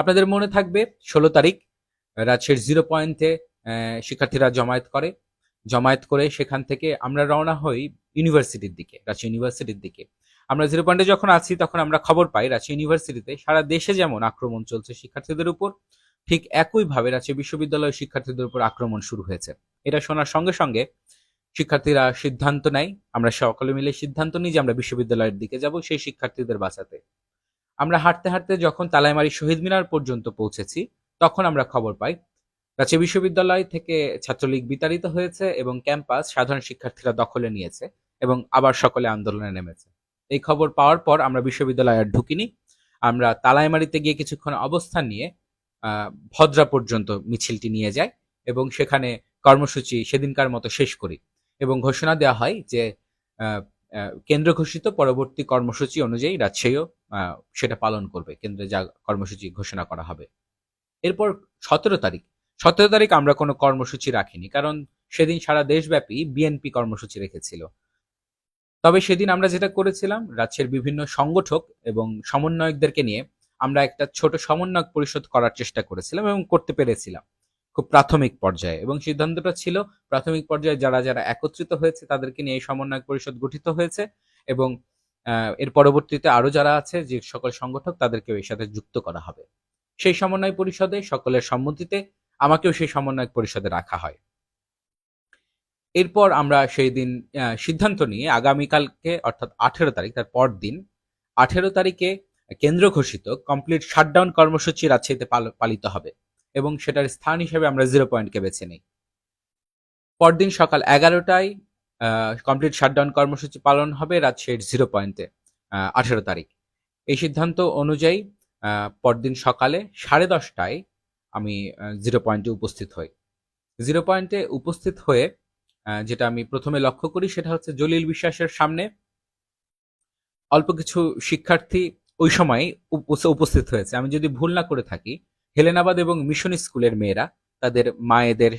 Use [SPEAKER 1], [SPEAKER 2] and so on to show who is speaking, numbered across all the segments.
[SPEAKER 1] আপনাদের মনে থাকবে, ষোলো তারিখ রাজশাহীর জিরো পয়েন্টে শিক্ষার্থীরা জমায়েত করে। জমায়েত করে সেখান থেকে আমরা রওনা হই ইউনিভার্সিটির দিকে রাজশাহী ইউনিভার্সিটির দিকে। আমরা জিরো পয়েন্টে যখন আছি, তখন আমরা খবর পাই রাজশাহী ইউনিভার্সিটিতে সারা দেশে যেমন আক্রমণ চলছে শিক্ষার্থীদের উপর, ঠিক একইভাবে রাজশাহী বিশ্ববিদ্যালয়ের শিক্ষার্থীদের উপর আক্রমণ শুরু হয়েছে। এটা শোনার সঙ্গে সঙ্গে শিক্ষার্থীরা সিদ্ধান্ত নেয়, আমরা সকলে মিলে সিদ্ধান্ত নিই যে আমরা বিশ্ববিদ্যালয়ের দিকে যাব, সেই শিক্ষার্থীদের বাঁচাতে। আমরা হাঁটতে হাঁটতে যখন তালাইমারি শহীদ মিনার পর্যন্ত পৌঁছেছি, তখন আমরা খবর পাই রাজশাহী বিশ্ববিদ্যালয় থেকে ছাত্রলীগ বিতাড়িত হয়েছে এবং ক্যাম্পাস সাধারণ শিক্ষার্থীরা দখলে নিয়েছে এবং আবার সকলে আন্দোলনে নেমেছে। এই খবর পাওয়ার পর আমরা বিশ্ববিদ্যালয়ে আর ঢুকিনি। আমরা তালাইমারিতে গিয়ে কিছুক্ষণ অবস্থান নিয়ে ভদ্রা পর্যন্ত মিছিলটি নিয়ে যাই এবং সেখানে কর্মসূচি সেদিনকার মতো শেষ করি এবং ঘোষণা দেওয়া হয় যে কেন্দ্র ঘোষিত পরবর্তী কর্মসূচি অনুযায়ী রাজশাহীও সেটা পালন করবে, কেন্দ্রে যা কর্মসূচি ঘোষণা করা হবে। এরপর সতেরো তারিখ। সতেরো তারিখ আমরা কোনো কর্মসূচি রাখিনি, কারণ সেদিন সারা দেশব্যাপী বিএনপি কর্মসূচি রেখেছিল। তবে সেদিন আমরা যেটা করেছিলাম, রাজ্যের বিভিন্ন সংগঠক এবং সমন্বয়কদেরকে নিয়ে আমরা একটা ছোট সমন্বয়ক পরিষদ করার চেষ্টা করেছিলাম এবং করতে পেরেছিলাম। খুব প্রাথমিক পর্যায়ে এবং সিদ্ধান্তটা ছিল প্রাথমিক পর্যায়ে যারা যারা একত্রিত হয়েছে তাদেরকে নিয়ে এই সমন্বয়ক পরিষদ গঠিত হয়েছে এবং এর পরবর্তীতে আরও যারা আছে যে সকল সংগঠক তাদেরকেও এর সাথে যুক্ত করা হবে। সেই সমন্বয় পরিষদে সকলের সম্মতিতে আমাকেও সেই সমন্বয়ক পরিষদে রাখা হয়। এরপর আমরা সেই দিন সিদ্ধান্ত নিয়ে আগামীকালকে অর্থাৎ আঠেরো তারিখ, তার পর দিন, আঠেরো তারিখে কেন্দ্র ঘোষিত কমপ্লিট শাটডাউন কর্মসূচি রাজশাহীতে পালিত হবে। এবং সেটার স্থান হিসেবে আমরা জিরো পয়েন্টকে বেছে নিই। পরদিন সকাল এগারোটায় কমপ্লিট শাটডাউন কর্মসূচি পালন হবে রাত রাজশাহীর জিরো পয়েন্টে আঠেরো তারিখ। এই সিদ্ধান্ত অনুযায়ী পরদিন সকালে সাড়ে দশটায় আমি জিরো পয়েন্টে উপস্থিত হই। জিরো পয়েন্টে উপস্থিত হয়ে যেটা আমি প্রথমে লক্ষ্য করি সেটা হচ্ছে জলিল বিশ্বাসের সামনে অল্প কিছু শিক্ষার্থী ওই সময় উপ- উপস্থিত হয়েছে। আমি যদি ভুল না করে থাকি হেলেনাবাদ এবং মিশন স্কুলের মেয়েরা, তাদের মায়েদের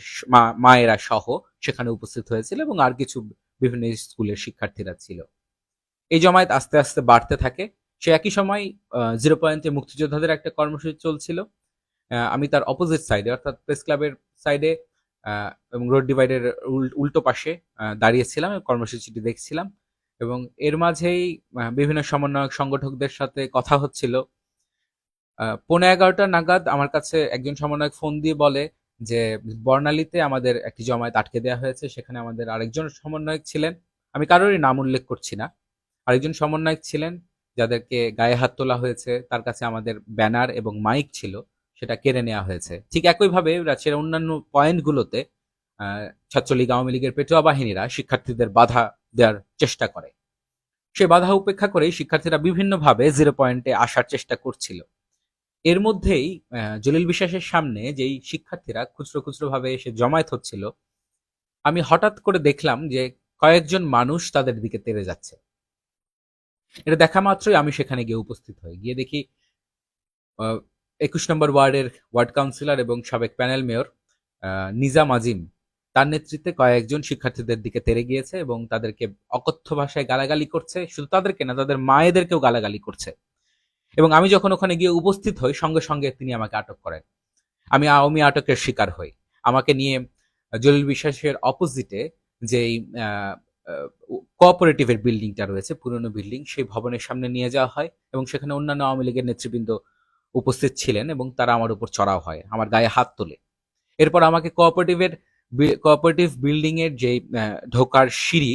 [SPEAKER 1] মায়েরা সহ সেখানে উপস্থিত হয়েছিল এবং আর কিছু বিভিন্ন স্কুলের শিক্ষার্থীরা ছিল। এই জমায়েত আস্তে আস্তে বাড়তে থাকে। সে একই সময় জিরো পয়েন্টে মুক্তিযোদ্ধাদের একটা কর্মসূচি চলছিল। আমি তার অপোজিট সাইডে অর্থাৎ প্রেস ক্লাবের সাইডে এবং রোড ডিভাইডের উল্টো পাশে দাঁড়িয়েছিলাম কর্মসূচিটি দেখছিলাম। এবং এর মাঝেই বিভিন্ন সমন্বয়ক সংগঠকদের সাথে কথা হচ্ছিল। পৌনে এগারোটা নাগাদ আমার কাছে একজন সমন্বয়ক ফোন দিয়ে বলে যে, বর্ণালীতে আমাদের একটি জমায়েত আটকে দেওয়া হয়েছে, সেখানে আমাদের আরেকজন সমন্বয়ক ছিলেন। আমি কারোরই নাম উল্লেখ করছি না। আরেকজন সমন্বয়ক ছিলেন যাদেরকে গায়ে হাত তোলা হয়েছে, তার কাছে আমাদের ব্যানার এবং মাইক ছিল, সেটা কেড়ে নেওয়া হয়েছে। ঠিক একইভাবে রাজ্যের অন্যান্য পয়েন্টগুলোতে ছাত্রলীগ, আওয়ামী লীগের পেটোয়া বাহিনীরা শিক্ষার্থীদের বাধা দেওয়ার চেষ্টা করে। সে বাধা উপেক্ষা করে শিক্ষার্থীরা বিভিন্নভাবে জিরো পয়েন্টে আসার চেষ্টা করছিল। এর মধ্যেই জলিল বিশ্বাসের সামনে যেই শিক্ষার্থীরা খুচরো খুচরো ভাবে এসে জমায়েত হচ্ছিল, আমি হঠাৎ করে দেখলাম যে কয়েকজন মানুষ তাদের দিকে তেড়ে যাচ্ছে। এটা দেখা মাত্রই আমি সেখানে গিয়ে উপস্থিত হই। গিয়ে দেখি একুশ নম্বর ওয়ার্ডের ওয়ার্ড কাউন্সিলর এবং সাবেক প্যানেল মেয়র নিজাম আজিম, তার নেতৃত্বে কয়েকজন শিক্ষার্থীদের দিকে তেড়ে গিয়েছে এবং তাদেরকে অকথ্য ভাষায় গালাগালি করছে। শুধু তাদেরকে না, তাদের মায়েদেরকেও গালাগালি করছে। এবং আমি যখন ওখানে গিয়ে উপস্থিত হই, সঙ্গে সঙ্গে তিনি আমাকে আটক করেন। আমি আওয়ামী আটকের শিকার হই। আমাকে নিয়ে জলিল বিশ্বাসের অপোজিটে যেই কোঅপারেটিভের বিল্ডিংটা রয়েছে, পুরনো বিল্ডিং সেই ভবনের সামনে নিয়ে যাওয়া হয় এবং সেখানে অন্যান্য আওয়ামী লীগের নেতৃবৃন্দ উপস্থিত ছিলেন এবং তারা আমার উপর চড়াও হয়, আমার গায়ে হাত তোলে। এরপর আমাকে কোঅপারেটিভের কোঅপারেটিভ বিল্ডিং এর যে ঢোকার সিঁড়ি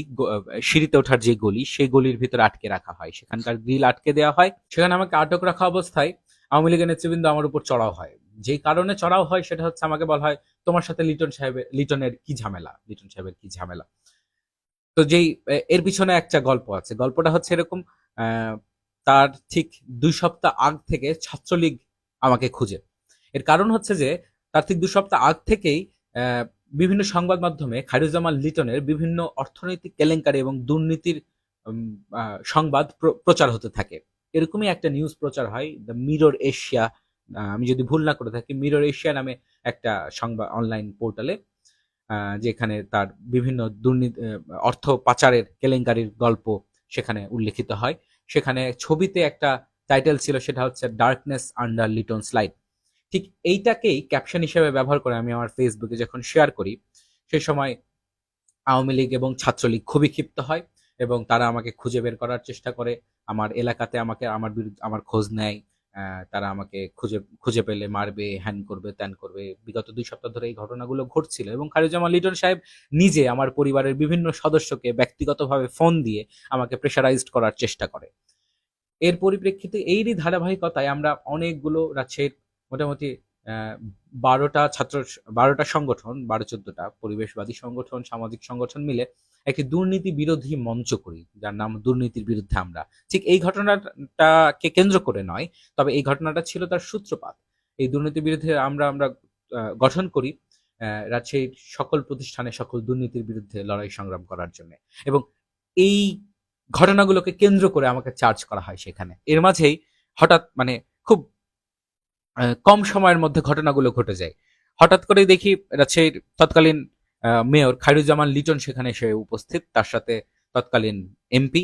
[SPEAKER 1] সিঁড়িতে ওঠার যে গলি, সেই গলির ভিতরে আটকে রাখা হয়। সেখানকার গ্রিল আটকে দেওয়া হয়। সেখানে আমাকে আটক রাখা অবস্থায় আওয়ামী লীগের নেতৃবৃন্দ আমার উপর চড়াও হয়। যেই কারণে চড়াও হয় সেটা হচ্ছে আমাকে বলা হয়, তোমার সাথে লিটন সাহেবের, লিটনের কি ঝামেলা? লিটন সাহেবের কি ঝামেলা? তো যেই এর পিছনে একটা গল্প আছে। গল্পটা হচ্ছে এরকম তার ঠিক দুই সপ্তাহ আগ থেকে ছাত্রলীগ আমাকে খুঁজে। এর কারণ হচ্ছে যে, তার ঠিক দু সপ্তাহ আগ থেকেই বিভিন্ন সংবাদ মাধ্যমে খায়রুজ্জামান লিটনের বিভিন্ন অর্থনৈতিক কেলেঙ্কারি এবং দুর্নীতির সংবাদ প্র- প্রচার হতে থাকে। এরকমই একটা নিউজ প্রচার হয় দ্য মিরর এশিয়া আমি যদি ভুল না করে থাকি মিরর এশিয়া নামে একটা সংবাদ অনলাইন পোর্টালে যেখানে তার বিভিন্ন দুর্নীতি অর্থ পাচারের কেলেঙ্কারির গল্প সেখানে উল্লেখিত হয়। সেখানে ছবিতে একটা টাইটেল ছিল, সেটা হচ্ছে ডার্কনেস আন্ডার লিটন স্লাইড ঠিক এইটাকেই ক্যাপশন হিসেবে ব্যবহার করে আমি আমার ফেসবুকে যখন শেয়ার করি, সেই সময় আওয়ামী লীগ এবং ছাত্রলীগ খুবই ক্ষিপ্ত হয় এবং তারা আমাকে খুঁজে বের করার চেষ্টা করে। আমার এলাকাতে আমাকে আমার বিরুদ্ধে, আমার খোঁজ নেয় তারা আমাকে খুঁজে খুঁজে পেলে মারবে, হ্যান করবে, ত্যান করবে। বিগত দুই সপ্তাহ ধরে এই ঘটনাগুলো ঘটছিল এবং খালিজামান লিটন সাহেব নিজে আমার পরিবারের বিভিন্ন সদস্যকে ব্যক্তিগতভাবে ফোন দিয়ে আমাকে প্রেশারাইজড করার চেষ্টা করে। এর পরিপ্রেক্ষিতে এরই ধারাবাহিকতায় আমরা অনেকগুলো রাজশাহীর মোটামুটি বারোটা ছাত্র, বারোটা সংগঠন, বারো চোদ্দটা পরিবেশবাদী সংগঠন, সামাজিক সংগঠন মিলে একটি দুর্নীতি বিরোধী মঞ্চ করি, যার নাম দুর্নীতির বিরুদ্ধে আমরা। ঠিক এই ঘটনাটাকে কেন্দ্র করে নয়, তবে এই ঘটনাটা ছিল তার সূত্রপাত। এই দুর্নীতি বিরুদ্ধে আমরা আমরা গঠন করি রাজশাহীর সকল প্রতিষ্ঠানে সকল দুর্নীতির বিরুদ্ধে লড়াই সংগ্রাম করার জন্য। এবং এই ঘটনাগুলোকে কেন্দ্র করে আমাকে চার্জ করা হয় সেখানে। এর মাঝেই হঠাৎ মানে কম সময়ের মধ্যে ঘটনাগুলো ঘটে যায়। হঠাৎ করে দেখি রাজশাহীর তৎকালীন মেয়র খায়রুজ্জামান লিটন সেখানে এসে উপস্থিত। তার সাথে তৎকালীন এমপি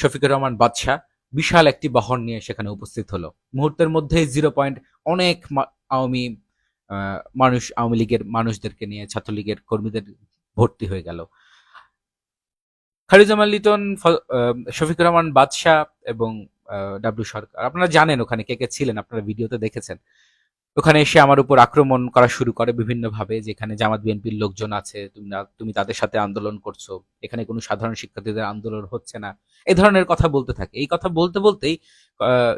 [SPEAKER 1] শফিকুর রহমান বাদশাহ বিশাল একটি বহর নিয়ে সেখানে উপস্থিত হলো। মুহূর্তের মধ্যে জিরো পয়েন্ট অনেক আওয়ামী মানুষ, আওয়ামী লীগের মানুষদেরকে নিয়ে, ছাত্রলীগের কর্মীদের ভর্তি হয়ে গেল। খালিজামাল লিটন শফিকুর রহমান বাদশাহ এবং ডাব্লিউ সরকার। আপনারা জানেন ওখানে কে কে ছিলেন, আপনারা ভিডিওতে দেখেছেন। ওখানে এসে আমার উপর আক্রমণ করা শুরু করে বিভিন্ন ভাবে যেখানে জামাত বিএনপির লোকজন আছে, তুমি না- তুমি তাদের সাথে আন্দোলন করছ, এখানে কোনো সাধারণ শিক্ষার্থীদের আন্দোলন হচ্ছে না। এই ধরনের কথা বলতে থাকে। এই কথা বলতে বলতেই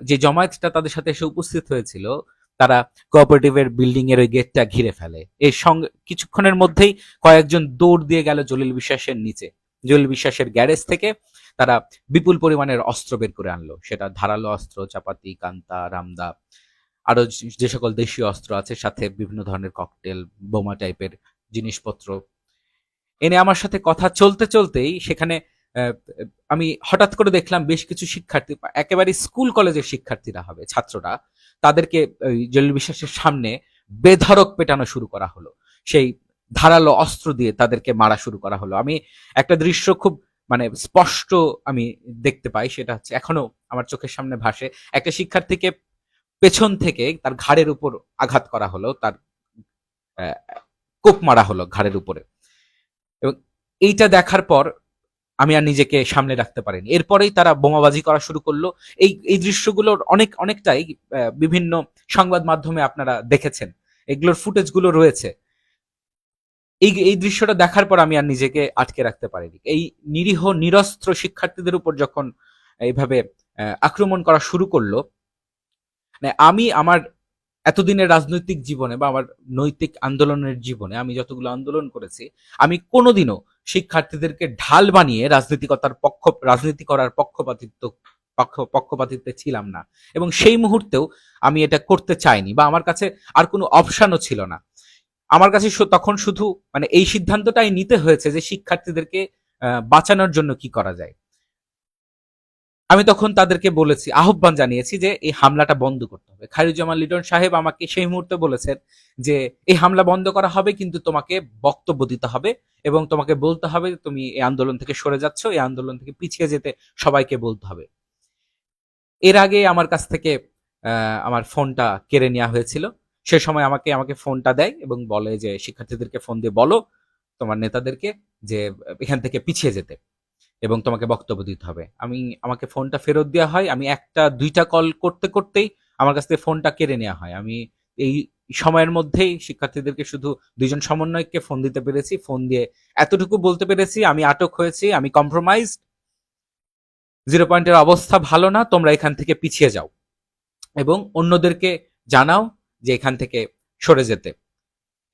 [SPEAKER 1] যে জমায়েতটা তাদের সাথে এসে উপস্থিত হয়েছিল, তারা কোঅপারেটিভের বিল্ডিং এর ওই গেটটা ঘিরে ফেলে। এর সঙ্গে, কিছুক্ষণের মধ্যেই কয়েকজন দৌড় দিয়ে গেল জলিল বিশ্বাসের নিচে। জলিল বিশ্বাসের গ্যারেজ থেকে তারা বিপুল পরিমাণের অস্ত্র বের করে আনলো। সেটা ধারালো অস্ত্র, চাপাতি, কান্তা, রামদা আরও যে- সকল দেশীয় অস্ত্র আছে, সাথে বিভিন্ন ধরনের ককটেল, বোমা টাইপের জিনিসপত্র। এনে আমার সাথে কথা চলতে চলতেই সেখানে আমি হঠাৎ করে দেখলাম বেশ কিছু শিক্ষার্থী একেবারে স্কুল কলেজের শিক্ষার্থীরা হবে, ছাত্ররা। তাদেরকে জলিল বিশ্বাসের সামনে বেধড়ক পেটানো শুরু করা হলো। সেই ধারালো অস্ত্র দিয়ে তাদেরকে মারা শুরু করা হলো। আমি একটা দৃশ্য খুব মানে স্পষ্ট আমি দেখতে পাই, সেটা হচ্ছে এখনও আমার চোখের সামনে ভাসে। একটা শিক্ষার্থীকে পেছন থেকে তার ঘাড়ের উপর আঘাত করা হলো, তার কোপ মারা হলো ঘাড়ের উপরে। এবং এইটা দেখার পর আমি আর নিজেকে সামনে রাখতে পারিনি। এরপরেই তারা বোমাবাজি করা শুরু করল। এই এই দৃশ্যগুলোর অনেক, অনেকটাই বিভিন্ন সংবাদ মাধ্যমে আপনারা দেখেছেন। এগুলোর ফুটেজগুলো রয়েছে। এই এই দৃশ্যটা দেখার পর আমি আর নিজেকে আটকে রাখতে পারিনি। এই নিরীহ, নিরস্ত্র শিক্ষার্থীদের উপর যখন এইভাবে আক্রমণ করা শুরু করল মানে আমি আমার এতদিনের রাজনৈতিক জীবনে বা আমার নৈতিক আন্দোলনের জীবনে আমি যতগুলো আন্দোলন করেছি, আমি কোনোদিনও শিক্ষার্থীদেরকে ঢাল বানিয়ে রাজনীতিকতার পক্ষ, রাজনীতি করার পক্ষপাতিত্ব, পক্ষ, পক্ষপাতিত্বে ছিলাম না। এবং সেই মুহূর্তেও আমি এটা করতে চাইনি বা আমার কাছে আর কোনো অপশানও ছিল না। আমার কাছে তখন শুধু মানে এই সিদ্ধান্তটাই নিতে হয়েছে যে শিক্ষার্থীদেরকে বাঁচানোর জন্য কি করা যায়। আমি তখন তাদেরকে বলেছি, আহ্বান জানিয়েছি যে এই হামলাটা বন্ধ করতে হবে। খায়রুজ্জামান লিটন সাহেব আমাকে সেই মুহূর্তে বলেছেন যে, এই হামলা বন্ধ করা হবে কিন্তু তোমাকে বক্তব্য দিতে হবে এবং তোমাকে বলতে হবে তুমি এই আন্দোলন থেকে সরে যাচ্ছ, এই আন্দোলন থেকে পিছিয়ে যেতে সবাইকে বলতে হবে। এর আগে আমার কাছ থেকে আমার ফোনটা কেড়ে নেওয়া হয়েছিল। সে সময় আমাকে আমাকে ফোনটা দেয় এবং বলে যে, শিক্ষার্থীদেরকে ফোন দিয়ে বলো তোমার নেতাদেরকে যে, এখান থেকে পিছিয়ে যেতে এবং তোমাকে বক্তব্য দিতে হবে। আমি, আমাকে ফোনটা ফেরত দেওয়া হয়। আমি একটা, দুইটা কল করতে, করতেই আমার কাছ থেকে ফোনটা কেড়ে নেওয়া হয়। আমি এই সময়ের মধ্যেই শিক্ষার্থীদেরকে শুধু দুইজন সমন্বয়ককে ফোন দিতে পেরেছি। ফোন দিয়ে এতটুকু বলতে পেরেছি, আমি আটক হয়েছি, আমি কম্প্রোমাইজ জিরো পয়েন্টের অবস্থা ভালো না, তোমরা এখান থেকে পিছিয়ে যাও। এবং অন্যদেরকে জানাও যে এখান থেকে সরে যেতে।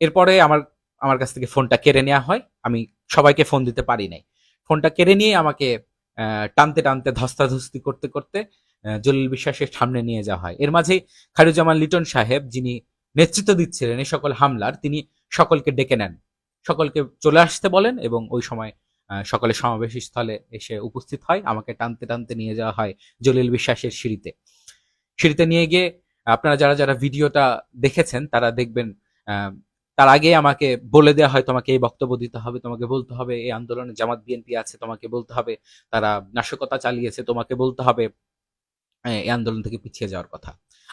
[SPEAKER 1] এরপরে আমার আমার কাছ থেকে ফোনটা কেড়ে নেওয়া হয়। আমি সবাইকে ফোন দিতে পারি নাই। ফোনটা কেড়ে নিয়ে আমাকে টানতে টানতে, ধস্তাধস্তি করতে করতে জলিল বিশ্বাসের সামনে নিয়ে যাওয়া হয়। এর মাঝে খায়রুজ্জামান লিটন সাহেব, যিনি নেতৃত্ব দিচ্ছিলেন এই সকল হামলার, তিনি সকলকে ডেকে নেন। সকলকে চলে আসতে বলেন এবং ওই সময় সকলে সমাবেশ স্থলে এসে উপস্থিত হয়। আমাকে টানতে টানতে নিয়ে যাওয়া হয় জলিল বিশ্বাসের সিঁড়িতে। সিঁড়িতে নিয়ে গিয়ে আপনারা যারা যারা ভিডিওটা দেখেছেন, তারা দেখবেন তার আগে আমাকে বলে দেওয়া হয়, তোমাকে এই বক্তব্য দিতে হবে, তোমাকে বলতে হবে, এই আন্দোলনে জামাত বিএনপি আছে, তোমাকে বলতে হবে, তারা নাশকতা চালিয়েছে, তোমাকে বলতে হবে এই আন্দোলন থেকে পিছিয়ে যাওয়ার কথা।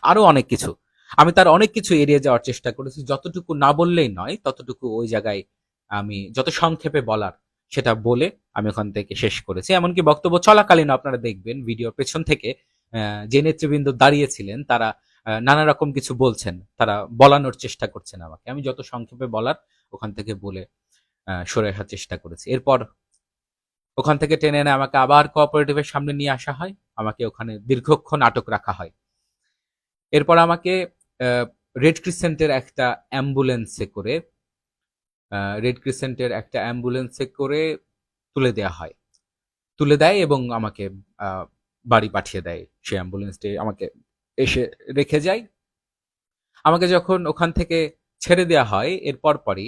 [SPEAKER 1] আরও অনেক কিছু। আমি তার অনেক কিছু এড়িয়ে যাওয়ার চেষ্টা করেছি, যতটুকু না বললেই নয়, ততটুকু ওই জায়গায় আমি যত সংক্ষেপে বলার সেটা বলে আমি ওখান থেকে শেষ করেছি। এমনকি বক্তব্য চলাকালীন আপনারা দেখবেন, ভিডিওর পেছন থেকে যে নেতৃবৃন্দ দাঁড়িয়েছিলেন, তারা নানা রকম কিছু বলছেন। তারা বলানোর চেষ্টা করছেন আমাকে। আমি যত সংক্ষেপে বলার ওখান থেকে বলে সরে আসার চেষ্টা করেছি। এরপর ওখান থেকে টেনে এনে আমাকে আবার কোঅপারেটিভের সামনে নিয়ে আসা হয়। আমাকে ওখানে দীর্ঘক্ষণ আটক রাখা হয়। এরপর আমাকে রেড ক্রিসেন্টের একটা অ্যাম্বুলেন্সে করে রেড ক্রিসেন্টের একটা অ্যাম্বুলেন্সে করে তুলে দেয়া হয়। তুলে দেয় এবং আমাকে বাড়ি পাঠিয়ে দেয়। সেই অ্যাম্বুলেন্সটি আমাকে এসে রেখে যায় আমাকে যখন ওখান থেকে ছেড়ে দেওয়া হয় এরপর পরই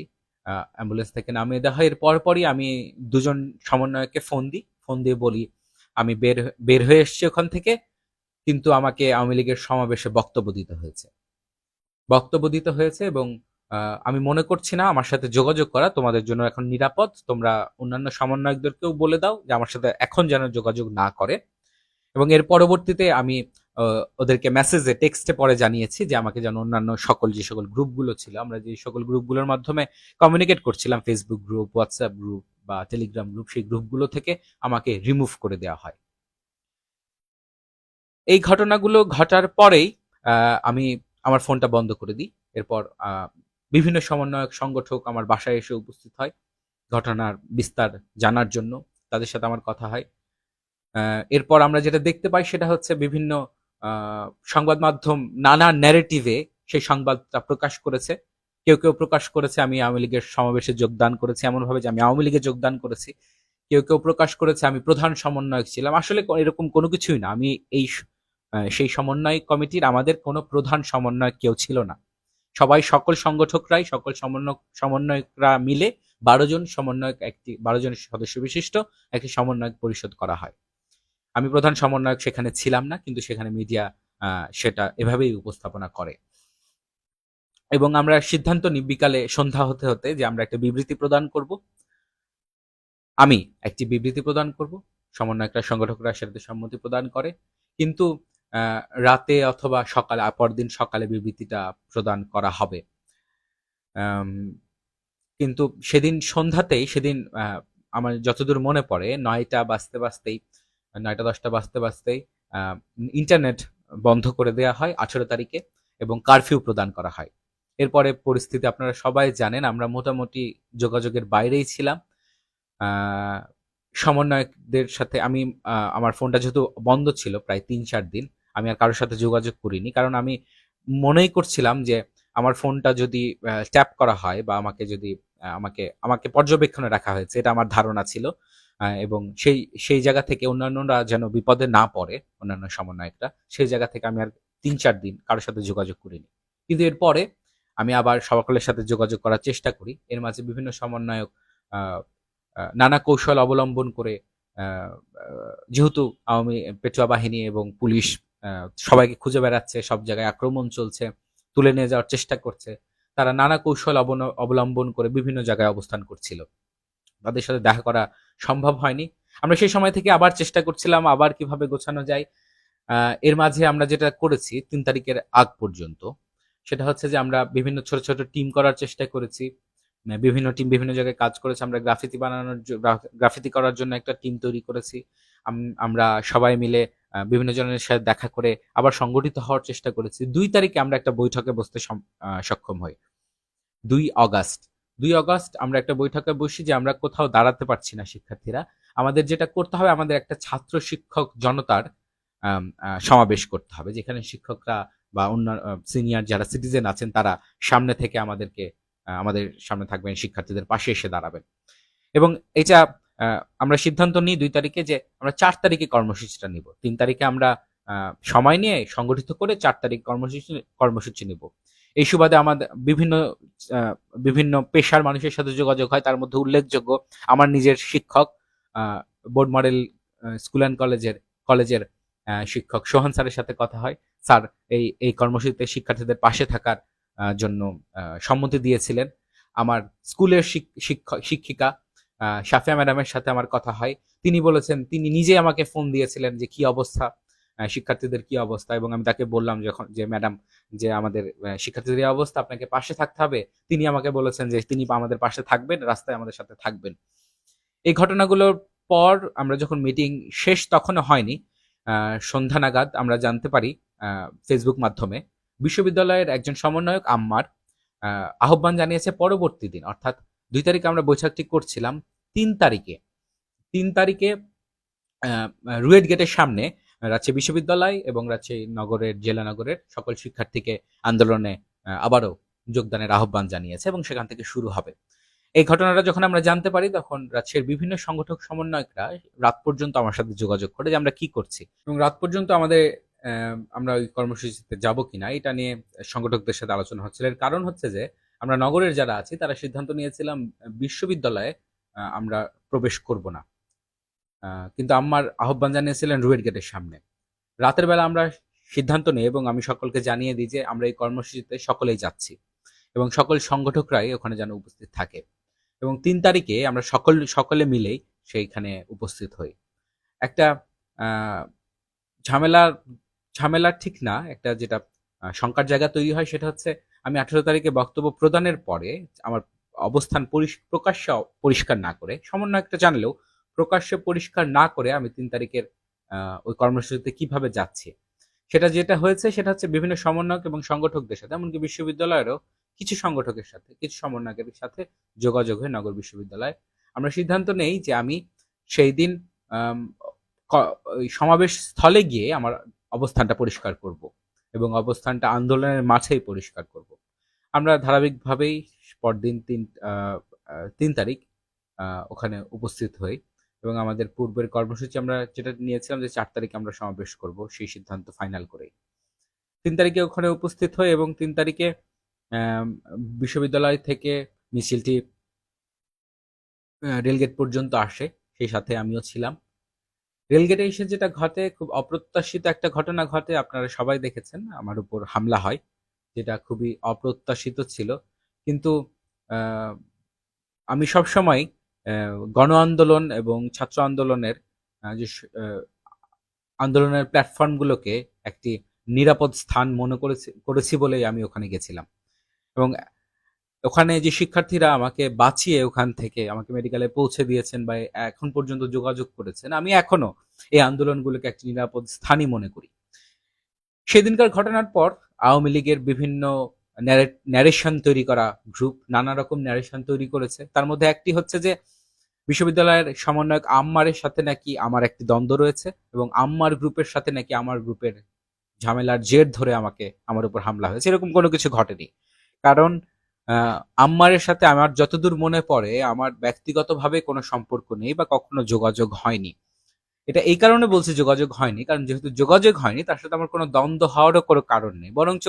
[SPEAKER 1] অ্যাম্বুলেন্স থেকে নামিয়ে দেওয়া হয় এরপর পরই আমি দুজন সমন্বয়কে ফোন দিই। ফোন দিয়ে বলি, আমি বের বের হয়ে এসেছি ওখান থেকে, কিন্তু আমাকে আওয়ামী লীগের সমাবেশে বক্তব্য দিতে হয়েছে। বক্তব্য দিতে হয়েছে এবং আমি মনে করছি না, আমার সাথে যোগাযোগ করা তোমাদের জন্য এখন নিরাপদ। তোমরা অন্যান্য সমন্বয়কদেরকেও বলে দাও যে আমার সাথে এখন যেন যোগাযোগ না করে। এবং এর পরবর্তীতে আমি ওদেরকে মেসেজে টেক্সটে পরে জানিয়েছি যে আমাকে যেন অন্যান্য সকল যে সকল গ্রুপগুলো ছিল, আমরা যে সকল গ্রুপগুলোর মাধ্যমে কমিউনিকেট করছিলাম ফেসবুক গ্রুপ হোয়াটসঅ্যাপ গ্রুপ বা টেলিগ্রাম গ্রুপ সেই গ্রুপগুলো থেকে আমাকে রিমুভ করে দেওয়া হয়। এই ঘটনাগুলো ঘটার পরেই আমি আমার ফোনটা বন্ধ করে দিই। এরপর বিভিন্ন সমন্বয়ক, সংগঠক আমার বাসায় এসে উপস্থিত হয় ঘটনার বিস্তার জানার জন্য। তাদের সাথে আমার কথা হয়। এরপর আমরা যেটা দেখতে পাই সেটা হচ্ছে বিভিন্ন সংবাদ মাধ্যম নানা ন্যারেটিভে সেই সংবাদটা প্রকাশ করেছে। কেউ কেউ প্রকাশ করেছে, আমি আওয়ামী লীগের সমাবেশে যোগদান করেছি এমনভাবে যে আমি আওয়ামী লীগে যোগদান করেছি। কেউ কেউ প্রকাশ করেছে, আমি প্রধান সমন্বয়ক ছিলাম। আসলে এরকম কোনো কিছুই না। আমি এই সেই সমন্বয় কমিটির আমাদের কোনো প্রধান সমন্বয়ক কেউ ছিল না। সবাই সকল সংগঠকরাই, সকল সমন্বয়, সমন্বয়করা মিলে বারো জন সমন্বয়ক, একটি বারো জন সদস্য বিশিষ্ট, একটি সমন্বয়ক পরিষদ করা হয়। আমি প্রধান সমন্বয়ক সেখানে ছিলাম না, কিন্তু সেখানে মিডিয়া সেটা এভাবেই উপস্থাপনা করে। এবং আমরা সিদ্ধান্ত নিই বিকালে সন্ধ্যা হতে হতে যে আমরা একটা বিবৃতি প্রদান করব। আমি একটি বিবৃতি প্রদান করব, সমন্বয়করা, সংগঠকরা সেটাতে সম্মতি প্রদান করে। কিন্তু রাতে অথবা সকালে, পরদিন সকালে বিবৃতিটা প্রদান করা হবে। কিন্তু সেদিন সন্ধ্যাতেই, সেদিন আমার যতদূর মনে পড়ে, নয়টা বাজতে বাজতেই নয়টা দশটা বাজতে বাজতেই ইন্টারনেট বন্ধ করে দেওয়া হয় আঠেরো তারিখে এবং কারফিউ প্রদান করা হয়। এরপরে পরিস্থিতি আপনারা সবাই জানেন, আমরা মোটামুটি যোগাযোগের বাইরেই ছিলাম। সমন্বয়কদের সাথে আমি আমার ফোনটা যেহেতু বন্ধ ছিল প্রায় তিন চার দিন, আমি আর কারোর সাথে যোগাযোগ করিনি। কারণ আমি মনেই করছিলাম যে আমার ফোনটা যদি ট্যাপ করা হয় বা আমাকে যদি আমাকে আমাকে পর্যবেক্ষণে রাখা হয়েছে, এটা আমার ধারণা ছিল। এবং সেই সেই জায়গা থেকে অন্যান্যরা যেন বিপদে না পড়ে, অন্যান্য সমন্বয়করা, সেই জায়গা থেকে আমি আর তিন, চার দিন কারোর সাথে যোগাযোগ করিনি। কিন্তু এরপরে আমি আবার সকলের সাথে যোগাযোগ করার চেষ্টা করি। এর মাঝে বিভিন্ন সমন্বয়ক নানা কৌশল অবলম্বন করে যেহেতু আওয়ামী পেটুয়া বাহিনী এবং পুলিশ সবাইকে খুঁজে বেড়াচ্ছে, সব জায়গায় আক্রমণ চলছে, তুলে নিয়ে যাওয়ার চেষ্টা করছে, তারা নানা কৌশল অবলম্বন করে বিভিন্ন জায়গায় অবস্থান করছিল। তাদের সাথে দেখা করা সম্ভব হয়নি। আমরা সেই সময় থেকে আবার চেষ্টা করছিলাম আবার কীভাবে গোছানো যায়। এর মাঝে আমরা যেটা করেছি তিন তারিখের আগ পর্যন্ত, সেটা হচ্ছে যে আমরা বিভিন্ন ছোট ছোট টিম করার চেষ্টা করেছি। বিভিন্ন টিম বিভিন্ন জায়গায় কাজ করেছে, আমরা গ্রাফিতি বানানোর গ্রাফিতি করার জন্য একটা টিম তৈরি করেছি। আমরা সবাই মিলে বিভিন্ন জনের সাথে দেখা করে আবার সংগঠিত হওয়ার চেষ্টা করেছি। দুই তারিখে আমরা একটা বৈঠকে বসতে সক্ষম হই। দুই অগাস্ট দুই অগাস্ট আমরা একটা বৈঠকে বসি যে আমরা কোথাও দাঁড়াতে পারছি না শিক্ষার্থীরা। আমাদের যেটা করতে হবে, আমাদের একটা ছাত্র শিক্ষক জনতার সমাবেশ করতে হবে, যেখানে শিক্ষকরা বা অন্য সিনিয়র যারা সিটিজেন আছেন তারা সামনে থেকে আমাদেরকে আমাদের সামনে থাকবেন, শিক্ষার্থীদের পাশে এসে দাঁড়াবেন। এবং এটা আমরা সিদ্ধান্ত নিই দুই তারিখে যে আমরা চার তারিখে কর্মসূচিটা নিব। তিন তারিখে আমরা সময় নিয়ে সংগঠিত করে চার তারিখ কর্মসূচি কর্মসূচি নিব। এই সুবাদে আমাদের বিভিন্ন বিভিন্ন পেশার মানুষের সাথে যোগাযোগ হয়। তার মধ্যে উল্লেখযোগ্য আমার নিজের শিক্ষক বোর্ড মডেল স্কুল অ্যান্ড কলেজের কলেজের শিক্ষক সোহান স্যারের সাথে কথা হয়। স্যার এই এই কর্মসূচিতে শিক্ষার্থীদের পাশে থাকার জন্য সম্মতি দিয়েছিলেন। আমার স্কুলের শিক্ষক, শিক্ষিকা সাফিয়া ম্যাডামের সাথে আমার কথা হয়। তিনি বলেছেন, তিনি নিজে আমাকে ফোন দিয়েছিলেন যে কি অবস্থা। শিক্ষার্থীদের কি অবস্থা? এবং আমি তাকে বললাম যখন যে, ম্যাডাম, যে আমাদের শিক্ষার্থীদের অবস্থা, আপনাকে পাশে থাকতে হবে। তিনি আমাকে বলেছেন যে, তিনি আমাদের পাশে থাকবেন, রাস্তায় আমাদের সাথে থাকবেন। এই ঘটনাগুলোর পর আমরা যখন মিটিং শেষ তখনও হয়নি সন্ধ্যা নাগাদ আমরা জানতে পারি ফেসবুক মাধ্যমে বিশ্ববিদ্যালয়ের একজন সমন্বয়ক আম্মার আহ্বান জানিয়েছে পরবর্তী দিন, অর্থাৎ দুই তারিখে আমরা বৈঠকটি করছিলাম তিন তারিখে। তিন তারিখে রুয়েট গেটের সামনে রাজশাহী বিশ্ববিদ্যালয় এবং রাজশাহী নগরের, জেলা নগরের সকল শিক্ষার্থীকে আন্দোলনে আবারও যোগদানের আহ্বান জানিয়েছে এবং সেখান থেকে শুরু হবে। এই ঘটনাটা যখন আমরা জানতে পারি, তখন রাজশাহীর বিভিন্ন সংগঠক সমন্বয়করা রাত পর্যন্ত আমার সাথে যোগাযোগ করে যে আমরা কি করছি। এবং রাত পর্যন্ত আমাদের আমরা ওই কর্মসূচিতে যাব কিনা, এটা নিয়ে সংগঠকদের সাথে আলোচনা হচ্ছিল। এর কারণ হচ্ছে যে, আমরা নগরের যারা আছি, তারা সিদ্ধান্ত নিয়েছিলাম বিশ্ববিদ্যালয়ে আমরা প্রবেশ করব না। কিন্তু আমার আহ্বান জানিয়েছিলেন রুয়েট গেটের সামনে। রাতের বেলা আমরা সিদ্ধান্ত নিই এবং আমি সকলকে জানিয়ে দিই যে আমরা এই কর্মসূচিতে সকলেই যাচ্ছি এবং সকল সংগঠকরাই ওখানে যেন উপস্থিত থাকে। এবং তিন তারিখে আমরা সকল, সকলে মিলেই সেইখানে উপস্থিত হই। একটা ঝামেলার ঝামেলার ঠিক না, একটা যেটা শঙ্কার জায়গা তৈরি হয় সেটা হচ্ছে আমি আঠেরো তারিখে বক্তব্য প্রদানের পরে আমার অবস্থান প্রকাশ্যে পরিষ্কার না করে, সমন্বয় একটা জানলেও প্রকাশ্যে পরিষ্কার না করে আমি তিন তারিখের ওই কর্মসূচিতে কীভাবে যাচ্ছি। সেটা যেটা হয়েছে সেটা হচ্ছে বিভিন্ন সমন্বয়ক এবং সংগঠকদের সাথে, এমনকি বিশ্ববিদ্যালয়েরও কিছু সংগঠকের সাথে, কিছু সমন্বয়কের সাথে যোগাযোগ হয়ে নগর বিশ্ববিদ্যালয়। আমরা সিদ্ধান্ত নেই যে আমি সেই দিন সমাবেশ স্থলে গিয়ে আমার অবস্থানটা পরিষ্কার করব এবং অবস্থানটা আন্দোলনের মাঝেই পরিষ্কার করব। আমরা ধারাবাহিকভাবেই পরদিন তিন তিন তারিখ ওখানে উপস্থিত হই। এবং আমাদের পূর্বের কর্মসূচি আমরা যেটা নিয়েছিলাম যে চার তারিখে আমরা সমাবেশ করব, সেই সিদ্ধান্ত ফাইনাল করেই। তিন তারিখে ওখানে উপস্থিত হই এবং তিন তারিখে বিশ্ববিদ্যালয় থেকে মিছিলটি রেলগেট পর্যন্ত আসে, সেই সাথে আমিও ছিলাম। রেলগেটে এসে যেটা ঘটে, খুব অপ্রত্যাশিত একটা ঘটনা ঘটে, আপনারা সবাই দেখেছেন, আমার উপর হামলা হয়, যেটা খুবই অপ্রত্যাশিত ছিল। কিন্তু আমি সবসময় গণ আন্দোলন এবং ছাত্র আন্দোলনের যে আন্দোলনের প্ল্যাটফর্মগুলোকে একটি নিরাপদ স্থান মনে করেছি করেছি বলেই আমি ওখানে গেছিলাম। এবং ওখানে যে শিক্ষার্থীরা আমাকে বাঁচিয়ে ওখান থেকে আমাকে মেডিকেলে পৌঁছে দিয়েছেন বা এখন পর্যন্ত যোগাযোগ করেছেন, আমি এখনও এই আন্দোলনগুলোকে একটি নিরাপদ স্থানই মনে করি। সেদিনকার ঘটনার পর আওয়ামী লীগের বিভিন্ন ন্যারেশন তৈরি করা গ্রুপ নানা রকম ন্যারেশন তৈরি করেছে। তার মধ্যে একটি হচ্ছে যে বিশ্ববিদ্যালয়ের সমন্বয়ক আম্মারের সাথে নাকি আমার একটি দ্বন্দ্ব রয়েছে এবং আম্মার গ্রুপের সাথে নাকি আমার গ্রুপের ঝামেলার জের ধরে আমাকে আমার উপর হামলা হয়েছে। এরকম কোনো কিছু ঘটেনি। কারণ আম্মারের সাথে আমার যতদূর মনে পড়ে, আমার ব্যক্তিগতভাবে কোনো সম্পর্ক নেই বা কখনো যোগাযোগ হয়নি। এটা এই কারণে বলছি যোগাযোগ হয়নি, কারণ যেহেতু যোগাযোগ হয়নি, তার সাথে আমার কোনো দ্বন্দ্ব হওয়ারও কোনো কারণ নেই। বরঞ্চ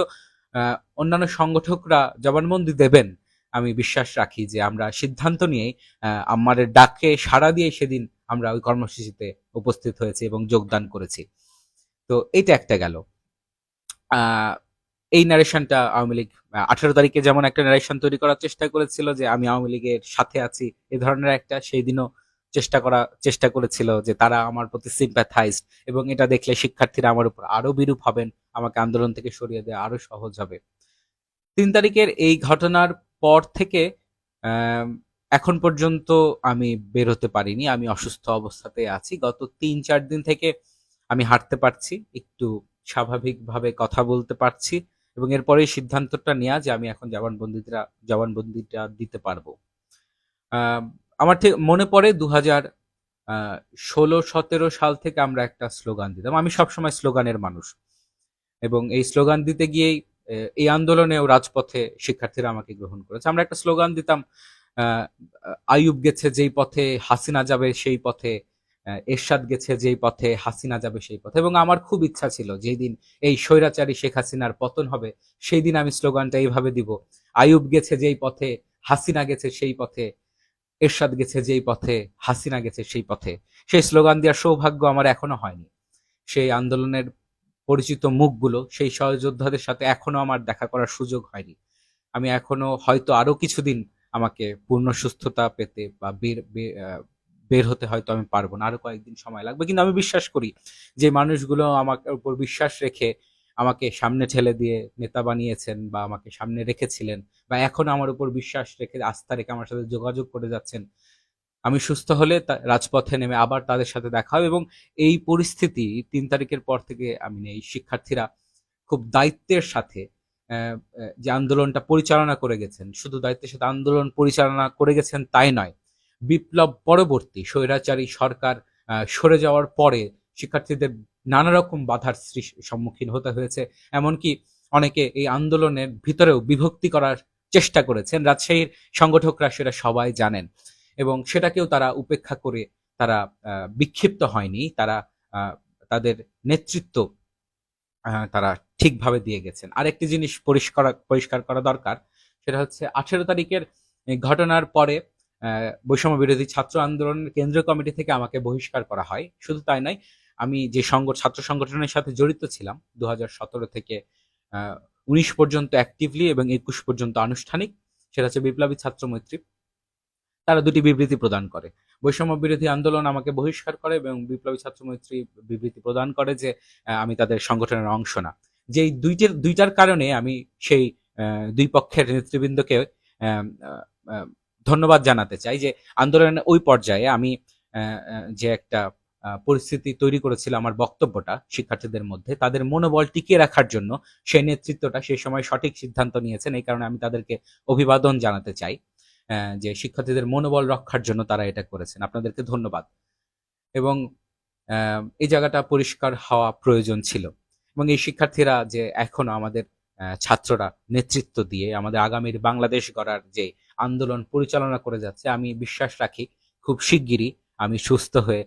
[SPEAKER 1] অন্যান্য সংগঠকরা জবানবন্দি দেবেন আমি বিশ্বাস রাখি যে আমরা সিদ্ধান্ত নিয়েই আহ, আম্মারের ডাকে সাড়া দিয়ে সেদিন আমরা ওই কর্মসূচিতে উপস্থিত হয়েছি এবং যোগদান করেছি। তো এইটা একটা গেল। এই ন্যারেশনটা আওয়ামী লীগ আঠারো তারিখে যেমন একটা ন্যারেশন তৈরি করার চেষ্টা করেছিল যে আমি আওয়ামী লীগের সাথে আছি এ ধরনের একটা সেই দিনও চেষ্টা করা চেষ্টা করেছিল যে তারা আমার প্রতি সিম্প্যাথাইজড এবং এটা দেখলে শিক্ষার্থীরা আমার উপর আরও বিরূপ হবেন আমাকে আন্দোলন থেকে সরিয়ে দেওয়া আরও সহজ হবে। তিন তারিখের এই ঘটনার পর থেকে এখন পর্যন্ত আমি বের হতে পারিনি। আমি অসুস্থ অবস্থাতে আছি। গত তিন, চার দিন থেকে আমি হাঁটতে পারছি, একটু স্বাভাবিকভাবে কথা বলতে পারছি এবং এরপরে সিদ্ধান্তটা নেওয়া যে আমি এখন জবানবন্দিটা জবানবন্দিটা দিতে পারব। আমার ঠিক মনে পড়ে দু হাজার ষোলো, সতেরো সাল থেকে আমরা একটা স্লোগান দিতাম। আমি সবসময় স্লোগানের মানুষ এবং এই স্লোগান দিতে গিয়েই এই আন্দোলনেও রাজপথে শিক্ষার্থীরা আমাকে গ্রহণ করেছে। আমরা একটা স্লোগান দিতাম আহ, আইয়ুব গেছে যেই পথে হাসিনা যাবে সেই পথে এরশাদ গেছে যেই পথে হাসিনা যাবে সেই পথে। এবং আমার খুব ইচ্ছা ছিল যেই দিন এই স্বৈরাচারী শেখ হাসিনার পতন হবে সেই দিন আমি স্লোগানটা এইভাবে দিব আইয়ুব গেছে যেই পথে হাসিনা গেছে সেই পথে এরশাদ গেছে যেই পথে হাসিনা গেছে সেই পথে। সেই স্লোগান দেওয়ার সৌভাগ্য আমার এখনও হয়নি। সেই আন্দোলনের পরিচিত মুখগুলো সেই সহযোদ্ধাদের সাথে এখনও আমার দেখা করার সুযোগ হয়নি। আমি এখনও হয়তো আরও কিছুদিন আমাকে পূর্ণ সুস্থতা পেতে বা বের বের হতে হয়তো আমি পারব না। আরও কয়েকদিন সময় লাগবে। কিন্তু আমি বিশ্বাস করি যে মানুষগুলো আমার উপর বিশ্বাস রেখে আমাকে সামনে ঠেলে দিয়ে নেতা বানিয়েছেন বা আমাকে সামনে রেখেছিলেন বা এখন আমার উপর বিশ্বাস রেখে আস্থা রেখে আমার সাথে যোগাযোগ করে যাচ্ছেন আমি সুস্থ হলে রাজপথে নেমে আবার তাদের সাথে দেখা হবে এবং এই পরিস্থিতি তিন তারিখের পর থেকে আমি এই শিক্ষার্থীরা খুব দায়িত্বের সাথে যে আন্দোলনটা পরিচালনা করে গেছেন, শুধু দায়িত্বের সাথে আন্দোলন পরিচালনা করে গেছেন তাই নয়, বিপ্লব পরবর্তী স্বৈরাচারী সরকার সরে যাওয়ার পরে শিক্ষার্থীদের নানা রকম বাধার সম্মুখীন হতে হয়েছে, এমনকি অনেকে এই আন্দোলনের ভিতরেও বিভক্তি করার চেষ্টা করেছেন, রাজশাহীর সংগঠকরা সেটা সবাই জানেন। এবং সেটাকেও তারা উপেক্ষা করে তারা বিক্ষিপ্ত হয়নি। তারা তাদের নেতৃত্ব তারা ঠিকভাবে দিয়ে গেছেন। আরেকটি জিনিস পরিষ্কার পরিষ্কার করা দরকার, সেটা হচ্ছে আঠেরো তারিখের ঘটনার পরে বৈষম্য বিরোধী ছাত্র আন্দোলনের কেন্দ্রীয় কমিটি থেকে আমাকে বহিষ্কার করা হয়। শুধু তাই নয়, আমি যে সংগ ছাত্র সংগঠনের সাথে জড়িত ছিলাম দু হাজার সতেরো থেকে উনিশ পর্যন্ত অ্যাক্টিভলি এবং একুশ পর্যন্ত আনুষ্ঠানিক, সেটা হচ্ছে বিপ্লবী ছাত্র মৈত্রী। তারা দুটি বিবৃতি প্রদান করে। বৈষম্য বিরোধী আন্দোলন আমাকে বহিষ্কার করে এবং বিপ্লবী ছাত্র মৈত্রী বিবৃতি প্রদান করে যে আমি তাদের সংগঠনের অংশ না। যেই দুইটার দুইটার কারণে আমি সেই দুই পক্ষের নেতৃবৃন্দকে ধন্যবাদ জানাতে চাই যে, আন্দোলনের ওই পর্যায়ে আমি যে একটা পরিস্থিতি তৈরি করেছিল আমার বক্তব্যটা শিক্ষার্থীদের মধ্যে, তাদের মনোবল টিকিয়ে রাখার জন্য সেই নেতৃত্বটা সেই সময় সঠিক সিদ্ধান্ত নিয়েছেন। এই কারণে আমি তাদেরকে অভিবাদন জানাতে চাই। যে শিক্ষার্থীদের মনোবল রক্ষার জন্য তারা এটা করেছেন। আপনাদেরকে ধন্যবাদ। এবং এই জায়গাটা পরিষ্কার হওয়া প্রয়োজন ছিল। এবং এই শিক্ষার্থীরা যে এখনও আমাদের ছাত্ররা নেতৃত্ব দিয়ে আমাদের আগামীর বাংলাদেশ গড়ার যে আন্দোলন পরিচালনা করে যাচ্ছে, আমি বিশ্বাস রাখি খুব শিগগিরই আমি সুস্থ হয়ে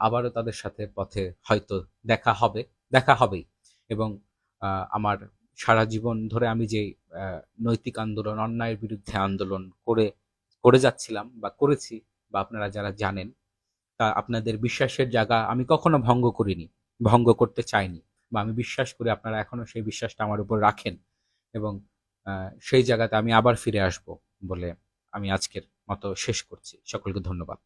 [SPEAKER 1] আবারও তাদের সাথে পথে হয়তো দেখা হবে, দেখা হবেই। এবং আমার সারা জীবন ধরে আমি যে নৈতিক আন্দোলন, অন্যায়ের বিরুদ্ধে আন্দোলন করে করে যাচ্ছিলাম বা করেছি বা আপনারা যারা জানেন, তা আপনাদের বিশ্বাসের জায়গা আমি কখনো ভঙ্গ করিনি, ভঙ্গ করতে চাইনি বা আমি বিশ্বাস করি আপনারা এখনও সেই বিশ্বাসটা আমার উপর রাখেন এবং সেই জায়গাতে আমি আবার ফিরে আসব বলে আমি আজকের মতো শেষ করছি। সকলকে ধন্যবাদ।